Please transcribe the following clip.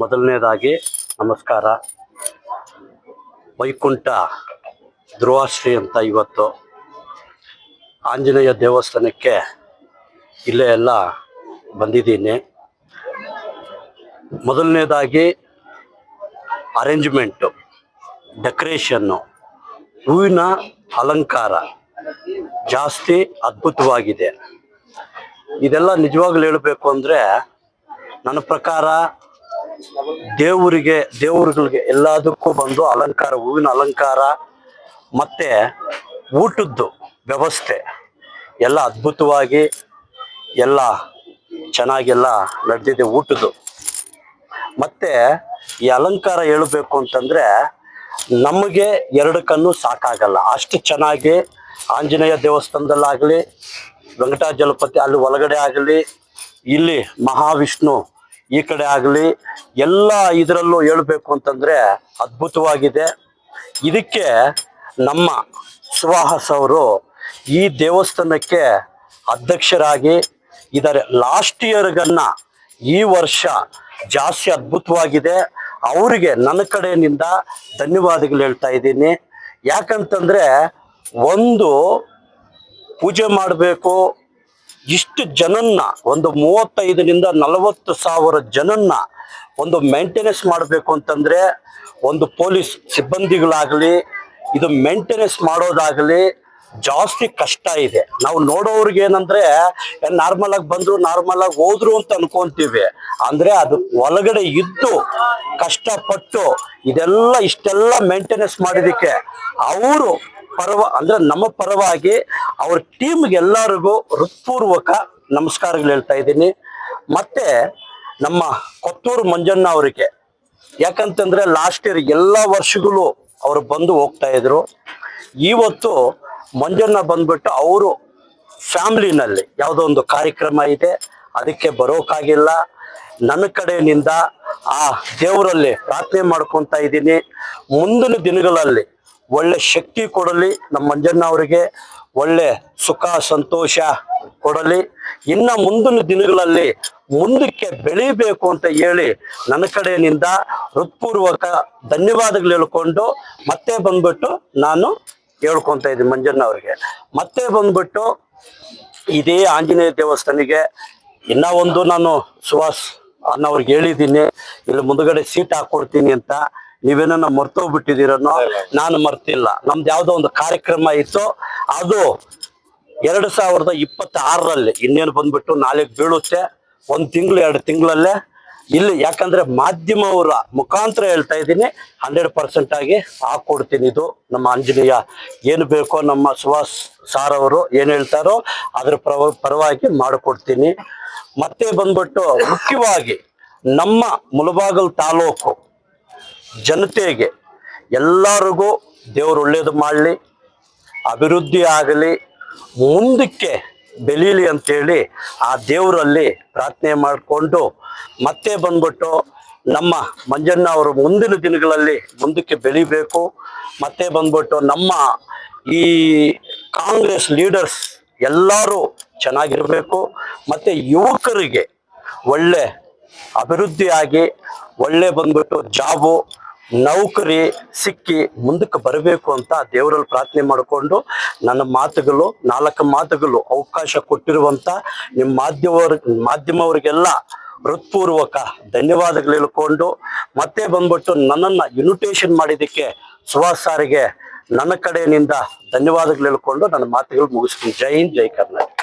ಮೊದಲನೇದಾಗಿ ನಮಸ್ಕಾರ. ವೈಕುಂಠ ಧ್ರುವಾಶ್ರೀ ಅಂತ ಇವತ್ತು ಆಂಜನೇಯ ದೇವಸ್ಥಾನಕ್ಕೆ ಇಲ್ಲೇ ಎಲ್ಲ ಬಂದಿದ್ದೀನಿ. ಮೊದಲನೇದಾಗಿ ಅರೇಂಜ್ಮೆಂಟು ಡೆಕೋರೇಷನ್ನು ಹೂವಿನ ಅಲಂಕಾರ ಜಾಸ್ತಿ ಅದ್ಭುತವಾಗಿದೆ. ಇದೆಲ್ಲ ನಿಜವಾಗ್ಲೂ ಹೇಳಬೇಕು ಅಂದರೆ ನನ್ನ ಪ್ರಕಾರ ದೇವರಿಗೆ, ದೇವರುಗಳಿಗೆ ಎಲ್ಲದಕ್ಕೂ ಬಂದು ಅಲಂಕಾರ, ಹೂವಿನ ಅಲಂಕಾರ, ಮತ್ತೆ ಊಟದ್ದು ವ್ಯವಸ್ಥೆ. ಎಲ್ಲ ಅದ್ಭುತವಾಗಿ ಎಲ್ಲ ಚೆನ್ನಾಗೆಲ್ಲ ನಡೆದಿದೆ ಊಟದ್ದು. ಮತ್ತೆ ಈ ಅಲಂಕಾರ ಹೇಳಬೇಕು ಅಂತಂದ್ರೆ ನಮಗೆ ಎರಡು ಕಣ್ಣು ಸಾಕಾಗಲ್ಲ. ಅಷ್ಟು ಚೆನ್ನಾಗಿ ಆಂಜನೇಯ ದೇವಸ್ಥಾನದಲ್ಲಾಗಲಿ, ವೆಂಕಟಾಚಲಪತಿ ಅಲ್ಲಿ ಒಳಗಡೆ ಆಗಲಿ, ಇಲ್ಲಿ ಮಹಾವಿಷ್ಣು ಈ ಕಡೆ ಆಗಲಿ ಎಲ್ಲ ಇದರಲ್ಲೂ ಹೇಳಬೇಕು ಅಂತಂದ್ರೆ ಅದ್ಭುತವಾಗಿದೆ. ಇದಕ್ಕೆ ನಮ್ಮ ಸುಹಾಸ್ ಅವರು ಈ ದೇವಸ್ಥಾನಕ್ಕೆ ಅಧ್ಯಕ್ಷರಾಗಿ ಇದರ ಲಾಸ್ಟ್ ಇಯರ್ಗನ್ನ ಈ ವರ್ಷ ಜಾಸ್ತಿ ಅದ್ಭುತವಾಗಿದೆ. ಅವರಿಗೆ ನನ್ನ ಕಡೆಯಿಂದ ಧನ್ಯವಾದಗಳು ಹೇಳ್ತಾ ಇದ್ದೀನಿ. ಯಾಕಂತಂದ್ರೆ ಒಂದು ಪೂಜೆ ಮಾಡಬೇಕು ಇಷ್ಟು ಜನನ್ನ, ಒಂದು ಮೂವತ್ತೈದರಿಂದ ನಲವತ್ತು ಸಾವಿರ ಜನನ್ನ ಒಂದು ಮೇಂಟೆನೆನ್ಸ್ ಮಾಡಬೇಕು ಅಂತಂದ್ರೆ ಒಂದು ಪೊಲೀಸ್ ಸಿಬ್ಬಂದಿಗಳಾಗಲಿ, ಇದು ಮೇಂಟೆನೆನ್ಸ್ ಮಾಡೋದಾಗಲಿ ಜಾಸ್ತಿ ಕಷ್ಟ ಇದೆ. ನಾವು ನೋಡೋರಿಗೆ ಏನಂದ್ರೆ ನಾರ್ಮಲ್ ಆಗಿ ಬಂದ್ರು ನಾರ್ಮಲ್ ಆಗಿ ಹೋದ್ರು ಅಂತ ಅನ್ಕೊಂತೀವಿ. ಅಂದ್ರೆ ಅದು ಒಳಗಡೆ ಇದ್ದು ಕಷ್ಟಪಟ್ಟು ಇದೆಲ್ಲ ಇಷ್ಟೆಲ್ಲ ಮೇಂಟೆನೆನ್ಸ್ ಮಾಡಿದಕ್ಕೆ ಅವರು ಪರವ ಅಂದ್ರೆ ನಮ್ಮ ಪರವಾಗಿ ಅವ್ರ ಟೀಮ್ಗೆಲ್ಲರಿಗೂ ಹೃತ್ಪೂರ್ವಕ ನಮಸ್ಕಾರಗಳು ಹೇಳ್ತಾ ಇದ್ದೀನಿ. ಮತ್ತೆ ನಮ್ಮ ಕೊತ್ತೂರು ಮಂಜಣ್ಣ ಅವರಿಗೆ, ಯಾಕಂತಂದ್ರೆ ಲಾಸ್ಟ್ ಇಯರ್ ಎಲ್ಲ ವರ್ಷಗಳು ಅವರು ಬಂದು ಹೋಗ್ತಾ ಇದ್ರು. ಇವತ್ತು ಮಂಜಣ್ಣ ಬಂದ್ಬಿಟ್ಟು ಅವರು ಫ್ಯಾಮ್ಲಿನಲ್ಲಿ ಯಾವುದೋ ಒಂದು ಕಾರ್ಯಕ್ರಮ ಇದೆ, ಅದಕ್ಕೆ ಬರೋಕ್ಕಾಗಿಲ್ಲ ನನ್ನ ಕಡೆಯಿಂದ ಆ ದೇವರಲ್ಲಿ ಪ್ರಾರ್ಥನೆ ಮಾಡ್ಕೊತಾ ಇದ್ದೀನಿ. ಮುಂದಿನ ದಿನಗಳಲ್ಲಿ ಒಳ್ಳೆ ಶಕ್ತಿ ಕೊಡಲಿ, ನಮ್ಮ ಮಂಜಣ್ಣ ಅವರಿಗೆ ಒಳ್ಳೆ ಸುಖ, ಸಂತೋಷ ಕೊಡಲಿ. ಇನ್ನ ಮುಂದಿನ ದಿನಗಳಲ್ಲಿ ಮುಂದಕ್ಕೆ ಬೆಳೀಬೇಕು ಅಂತ ಹೇಳಿ ನನ್ನ ಕಡೆಯಿಂದ ಹೃತ್ಪೂರ್ವಕ ಧನ್ಯವಾದಗಳು ಹೇಳ್ಕೊಂಡು ಮತ್ತೆ ಬಂದ್ಬಿಟ್ಟು ನಾನು ಹೇಳ್ಕೊಂತ ಇದ್ದೀನಿ ಮಂಜಣ್ಣ ಅವರಿಗೆ. ಮತ್ತೆ ಬಂದ್ಬಿಟ್ಟು ಇದೇ ಆಂಜನೇಯ ದೇವಸ್ಥಾನಿಗೆ ಇನ್ನ ಒಂದು ನಾನು ಸುಹಾಸ್ ಅನ್ನೋರ್ಗೆ ಹೇಳಿದ್ದೀನಿ, ಇಲ್ಲಿ ಮುಂದ್ಗಡೆ ಸೀಟ್ ಹಾಕೊಡ್ತೀನಿ ಅಂತ. ನೀವೇನ ಮರ್ತೋಗ್ಬಿಟ್ಟಿದ್ದೀರನ್ನೋ ನಾನು ಮರ್ತಿಲ್ಲ. ನಮ್ದು ಯಾವುದೋ ಒಂದು ಕಾರ್ಯಕ್ರಮ ಇತ್ತು. ಅದು ಎರಡು ಸಾವಿರದ ಇಪ್ಪತ್ತಾರರಲ್ಲಿ ಇನ್ನೇನು ಬಂದ್ಬಿಟ್ಟು ನಾಳೆಗೆ ಬೀಳುತ್ತೆ. ಒಂದು ತಿಂಗಳು ಎರಡು ತಿಂಗಳಲ್ಲೇ. ಇಲ್ಲಿ ಯಾಕಂದ್ರೆ ಮಾಧ್ಯಮವರ ಮುಖಾಂತರ ಹೇಳ್ತಾ ಇದ್ದೀನಿ. ಹಂಡ್ರೆಡ್ ಪರ್ಸೆಂಟ್ ಆಗಿ ಹಾಕೊಡ್ತೀನಿ ಇದು. ನಮ್ಮ ಆಂಜನೇಯ ಏನು ಬೇಕೋ ನಮ್ಮ ಸುಹಾಸ್ ಸಾರ್ ಅವರು ಏನು ಹೇಳ್ತಾರೋ ಅದ್ರ ಪರವ ಪರವಾಗಿ ಮಾಡಿಕೊಡ್ತೀನಿ. ಮತ್ತೆ ಬಂದ್ಬಿಟ್ಟು ಮುಖ್ಯವಾಗಿ ನಮ್ಮ ಮುಳಬಾಗಲ್ ತಾಲೂಕು ಜನತೆಗೆ ಎಲ್ಲರಿಗೂ ದೇವರು ಒಳ್ಳೇದು ಮಾಡಲಿ, ಅಭಿವೃದ್ಧಿ ಆಗಲಿ, ಮುಂದಕ್ಕೆ ಬೆಳೀಲಿ ಅಂತೇಳಿ ಆ ದೇವರಲ್ಲಿ ಪ್ರಾರ್ಥನೆ ಮಾಡಿಕೊಂಡು ಮತ್ತೆ ಬಂದ್ಬಿಟ್ಟು ನಮ್ಮ ಮಂಜಣ್ಣ ಅವರು ಮುಂದಿನ ದಿನಗಳಲ್ಲಿ ಮುಂದಕ್ಕೆ ಬೆಳಿಬೇಕು. ಮತ್ತೆ ಬಂದ್ಬಿಟ್ಟು ನಮ್ಮ ಈ ಕಾಂಗ್ರೆಸ್ ಲೀಡರ್ಸ್ ಎಲ್ಲರೂ ಚೆನ್ನಾಗಿರಬೇಕು. ಮತ್ತು ಯುವಕರಿಗೆ ಒಳ್ಳೆ ಅಭಿವೃದ್ಧಿ ಆಗಿ ಒಳ್ಳೆ ಬಂದ್ಬಿಟ್ಟು ಜಾಬು, ನೌಕರಿ ಸಿಕ್ಕಿ ಮುಂದಕ್ಕೆ ಬರಬೇಕು ಅಂತ ದೇವರಲ್ಲಿ ಪ್ರಾರ್ಥನೆ ಮಾಡಿಕೊಂಡು ನನ್ನ ಮಾತುಗಳು, ನಾಲ್ಕು ಮಾತುಗಳು ಅವಕಾಶ ಕೊಟ್ಟಿರುವಂತ ನಿಮ್ಮ ಮಾಧ್ಯಮವರ್ ಮಾಧ್ಯಮವರಿಗೆಲ್ಲ ಹೃತ್ಪೂರ್ವಕ ಧನ್ಯವಾದಗಳು ಹೇಳ್ಕೊಂಡು ಮತ್ತೆ ಬಂದ್ಬಿಟ್ಟು ನನ್ನನ್ನ ಇನ್ವಿಟೇಷನ್ ಮಾಡಿದ್ದಕ್ಕೆ ಸುಹಾಸ್ ಸಾರಿಗೆ ನನ್ನ ಕಡೆಯಿಂದ ಧನ್ಯವಾದಗಳು ಹೇಳ್ಕೊಂಡು ನನ್ನ ಮಾತುಗಳು ಮುಗಿಸ್ತೀನಿ. ಜೈ ಹಿಂದ್, ಜೈ ಕರ್ನಾಟಕ.